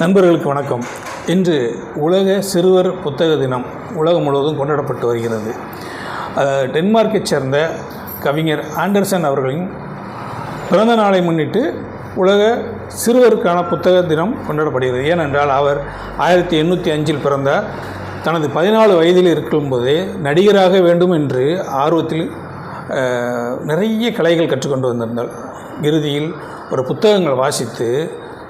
நண்பர்களுக்கு வணக்கம். இன்று உலக சிறுவர் புத்தக தினம் உலகம் முழுவதும் கொண்டாடப்பட்டு வருகிறது. டென்மார்க்கை டென்மார்க்கைச் சேர்ந்த கவிஞர் ஆண்டர்சன் அவர்களின் பிறந்த நாளை முன்னிட்டு உலக சிறுவருக்கான புத்தக தினம் கொண்டாடப்படுகிறது. ஏனென்றால் அவர் ஆயிரத்தி எண்ணூற்றி அஞ்சில் பிறந்த தனது பதினாலு வயதில் இருக்கும்போதே நடிகராக வேண்டும் என்று ஆர்வத்தில் நிறைய கலைகள் கற்றுக்கொண்டு வந்திருந்தார். இறுதியில் ஒரு புத்தகங்கள் வாசித்து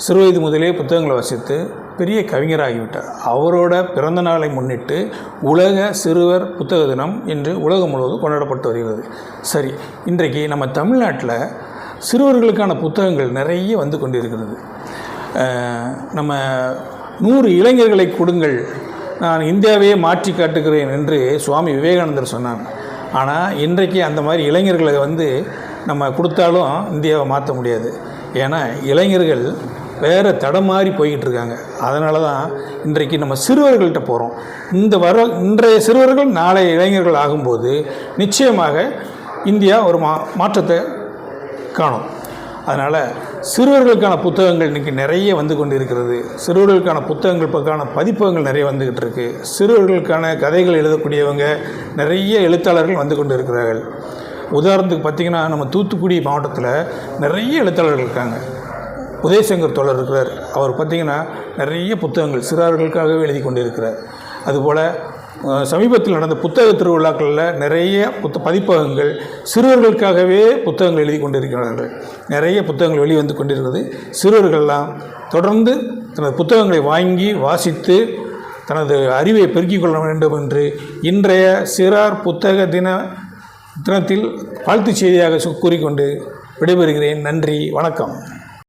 சிறுவயது முதலே புத்தகங்களை வாசித்து பெரிய கவிஞராகிவிட்டார். அவரோட பிறந்த நாளை முன்னிட்டு உலக சிறுவர் புத்தக தினம் இன்று உலகம் முழுவதும் கொண்டாடப்பட்டு வருகிறது. சரி இன்றைக்கு நம்ம தமிழ்நாட்டில் சிறுவர்களுக்கான புத்தகங்கள் நிறைய வந்து கொண்டிருக்கிறது. நம்ம நூறு இளைஞர்களை கொடுங்கள். நான் இந்தியாவையே மாற்றி காட்டுகிறேன் என்று சுவாமி விவேகானந்தர் சொன்னார். ஆனால் இன்றைக்கு அந்த மாதிரி இளைஞர்களை வந்து நம்ம கொடுத்தாலும் இந்தியாவை மாற்ற முடியாது. ஏன்னா இளைஞர்கள் வேறு தடம் மாறி போய்கிட்டு இருக்காங்க அதனால தான் இன்றைக்கு நம்ம சிறுவர்கள்ட்ட போகிறோம் இந்த வர இன்றைய சிறுவர்கள் நாளைய இளைஞர்கள் ஆகும்போது நிச்சயமாக இந்தியா ஒரு மா மாற்றத்தை காணும். அதனால் சிறுவர்களுக்கான புத்தகங்கள் இன்றைக்கி நிறைய வந்து கொண்டு இருக்கிறது சிறுவர்களுக்கான புத்தகங்கள் பக்கான பதிப்பகங்கள் நிறைய வந்துக்கிட்டு இருக்கு சிறுவர்களுக்கான கதைகள் எழுதக்கூடியவங்க நிறைய எழுத்தாளர்கள் வந்து கொண்டு இருக்கிறார்கள் உதாரணத்துக்கு பார்த்திங்கன்னா நம்ம தூத்துக்குடி மாவட்டத்தில் நிறைய எழுத்தாளர்கள் இருக்காங்க. உதயசங்கர் தோழர் இருக்கிறார். அவர் பார்த்திங்கன்னா நிறைய புத்தகங்கள் சிறார்களுக்காகவே எழுதி கொண்டிருக்கிறார். அதுபோல் சமீபத்தில் நடந்த புத்தக திருவிழாக்களில் நிறைய புத்த பதிப்பகங்கள் சிறுவர்களுக்காகவே புத்தகங்கள் எழுதி கொண்டிருக்கிறார்கள். நிறைய புத்தகங்கள் வெளிவந்து கொண்டிருக்கிறது. சிறுவர்கள்லாம் தொடர்ந்து தனது புத்தகங்களை வாங்கி வாசித்து தனது அறிவை பெருக்கிக் கொள்ள வேண்டும் என்று இன்றைய சிறார் புத்தக தின தினத்தில் வாழ்த்துச் செய்தியாக சு- கூறிக்கொண்டு விடைபெறுகிறேன். நன்றி. வணக்கம்.